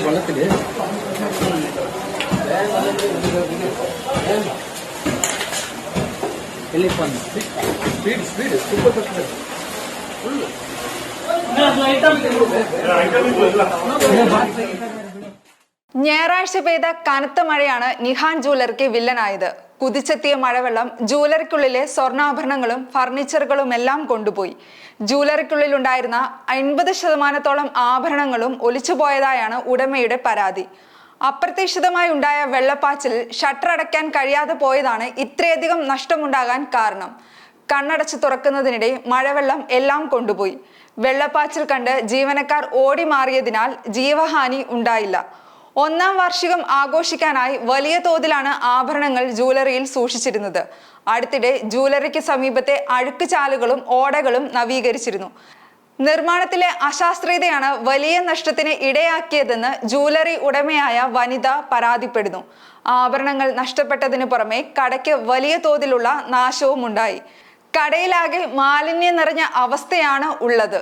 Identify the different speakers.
Speaker 1: இது பள்ளத்துக்கு speed speed super percentage full item item
Speaker 2: ഞായറാഴ്ച പെയ്ത കനത്ത മഴയാണ് നിഹാൻ ജൂവലറിക്ക് വില്ലനായത്. കുതിച്ചെത്തിയ മഴവെള്ളം ജൂവലറിക്കുള്ളിലെ സ്വർണാഭരണങ്ങളും ഫർണിച്ചറുകളും എല്ലാം കൊണ്ടുപോയി. ജൂവലറിക്കുള്ളിലുണ്ടായിരുന്ന അൻപത് ശതമാനത്തോളം ആഭരണങ്ങളും ഒലിച്ചുപോയതായാണ് ഉടമയുടെ പരാതി. അപ്രതീക്ഷിതമായി ഉണ്ടായ വെള്ളപ്പാച്ചിൽ ഷട്ടർ അടയ്ക്കാൻ കഴിയാതെ പോയതാണ് ഇത്രയധികം നഷ്ടമുണ്ടാകാൻ കാരണം. കണ്ണടച്ച് തുറക്കുന്നതിനിടെ മഴവെള്ളം എല്ലാം കൊണ്ടുപോയി. വെള്ളപ്പാച്ചിൽ കണ്ട് ജീവനക്കാർ ഓടി മാറിയതിനാൽ ജീവഹാനി ഉണ്ടായില്ല. ഒന്നാം വാർഷികം ആഘോഷിക്കാനായി വലിയ തോതിലാണ് ആഭരണങ്ങൾ ജൂവലറിയിൽ സൂക്ഷിച്ചിരുന്നത്. അടുത്തിടെ ജൂവലറിക്ക് സമീപത്തെ അഴുക്ക് ചാലുകളും ഓടകളും നവീകരിച്ചിരുന്നു. നിർമ്മാണത്തിലെ അശാസ്ത്രീയതയാണ് വലിയ നഷ്ടത്തിന് ഇടയാക്കിയതെന്ന് ജൂവലറി ഉടമയായ വനിത പരാതിപ്പെടുന്നു. ആഭരണങ്ങൾ നഷ്ടപ്പെട്ടതിനു പുറമെ കടയ്ക്ക് വലിയ തോതിലുള്ള നാശവും ഉണ്ടായി കടയിലാകെ മാലിന്യം നിറഞ്ഞ അവസ്ഥയാണ് ഉള്ളത്.